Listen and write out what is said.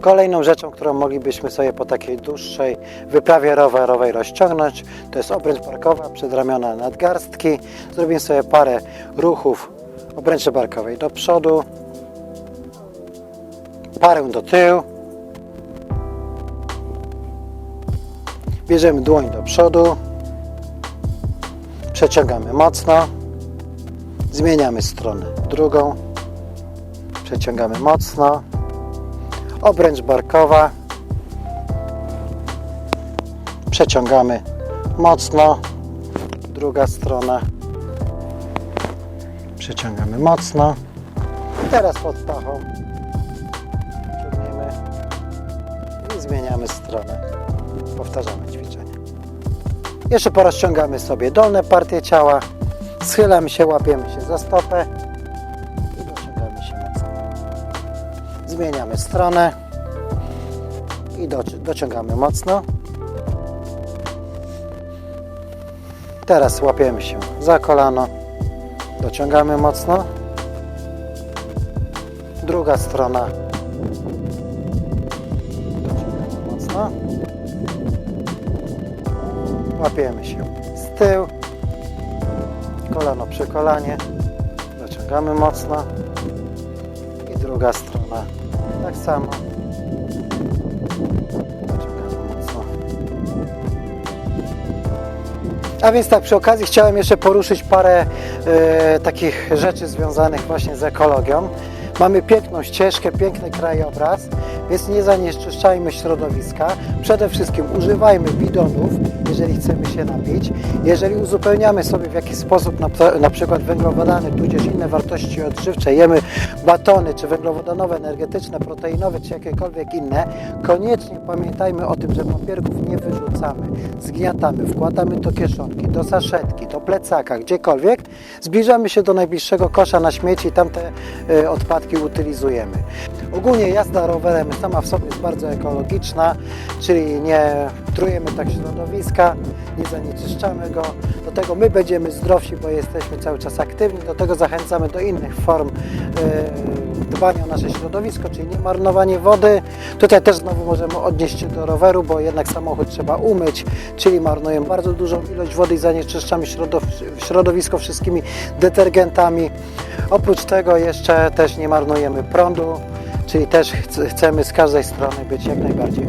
Kolejną rzeczą, którą moglibyśmy sobie po takiej dłuższej wyprawie rowerowej rozciągnąć, to jest obręcz barkowa, przedramiona nadgarstki. Zrobimy sobie parę ruchów obręczy barkowej do przodu, parę do tyłu. Bierzemy dłoń do przodu, przeciągamy mocno, zmieniamy stronę drugą, przeciągamy mocno, obręcz barkowa, przeciągamy mocno, druga strona, przeciągamy mocno, teraz pod pachą ciągniemy i zmieniamy stronę, powtarzamy ćwiczenie. Jeszcze porozciągamy sobie dolne partie ciała, schylamy się, łapiemy się za stopę Zmieniamy stronę i do, dociągamy mocno. Teraz łapiemy się za kolano, dociągamy mocno. Druga strona. Dociągamy mocno. Łapiemy się z tyłu. Kolano przy kolanie. Dociągamy mocno. I druga strona. Tak samo. A więc tak, przy okazji chciałem jeszcze poruszyć parę e, takich rzeczy związanych właśnie z ekologią. Mamy piękną ścieżkę, piękny krajobraz, więc nie zanieczyszczajmy środowiska. Przede wszystkim używajmy bidonów, jeżeli chcemy się napić. Jeżeli uzupełniamy sobie w jakiś sposób na, na przykład węglowodany, tudzież inne wartości odżywcze, jemy batony, czy węglowodanowe, energetyczne, proteinowe, czy jakiekolwiek inne, koniecznie pamiętajmy o tym, że papierków nie wyrzucamy, zgniatamy, wkładamy do kieszonki, do saszetki, do plecaka, gdziekolwiek. Zbliżamy się do najbliższego kosza na śmieci i tamte y, odpadki utylizujemy. Ogólnie jazda rowerem sama w sobie jest bardzo ekologiczna, czyli nie trujemy tak środowiska, nie zanieczyszczamy go. Do tego my będziemy zdrowsi, bo jesteśmy cały czas aktywni. Do tego zachęcamy do innych form e, dbania o nasze środowisko, czyli nie marnowanie wody. Tutaj też znowu możemy odnieść się do roweru, bo jednak samochód trzeba umyć, czyli marnujemy bardzo dużą ilość wody i zanieczyszczamy środow środowisko wszystkimi detergentami. Oprócz tego jeszcze też nie marnujemy prądu, czyli też chc- chcemy z każdej strony być jak najbardziej